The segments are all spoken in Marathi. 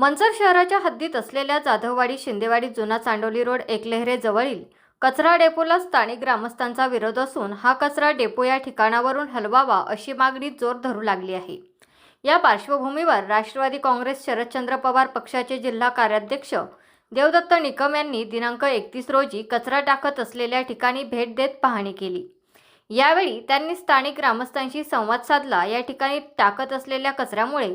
मनसर शहराच्या हद्दीत असलेल्या जाधववाडी शिंदेवाडी जुना चांडोली रोड एकलेहरे जवळील कचरा डेपोला स्थानिक ग्रामस्थांचा विरोध असून हा कचरा डेपो या ठिकाणावरून हलवावा अशी मागणी जोर धरू लागली आहे. या पार्श्वभूमीवर राष्ट्रवादी काँग्रेस शरदचंद्र पवार पक्षाचे जिल्हा कार्याध्यक्ष देवदत्त निकम यांनी दिनांक एकतीस रोजी कचरा टाकत असलेल्या ठिकाणी भेट देत पाहणी केली. यावेळी त्यांनी स्थानिक ग्रामस्थांशी संवाद साधला. या ठिकाणी टाकत असलेल्या कचऱ्यामुळे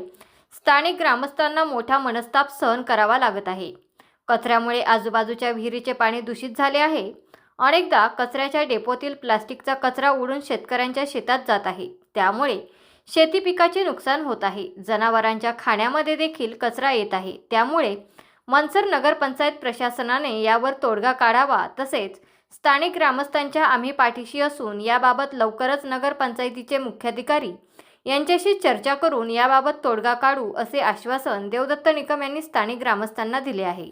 स्थानिक ग्रामस्थांना मोठा मनस्ताप सहन करावा लागत आहे. कचऱ्यामुळे आजूबाजूच्या विहिरीचे पाणी दूषित झाले आहे. अनेकदा कचऱ्याच्या डेपोतील प्लास्टिकचा कचरा उडून शेतकऱ्यांच्या शेतात जात आहे. त्यामुळे शेती पिकाचे नुकसान होत आहे. जनावरांच्या खाण्यामध्ये देखील कचरा येत आहे. त्यामुळे मनसर नगरपंचायत प्रशासनाने यावर तोडगा काढावा तसेच स्थानिक ग्रामस्थांच्या आम्ही पाठीशी असून याबाबत लवकरच नगरपंचायतीचे मुख्याधिकारी यांच्याशी चर्चा करून याबाबत तोडगा काढू असे आश्वासन देवदत्त निकम यांनी स्थानिक ग्रामस्थांना दिले आहे.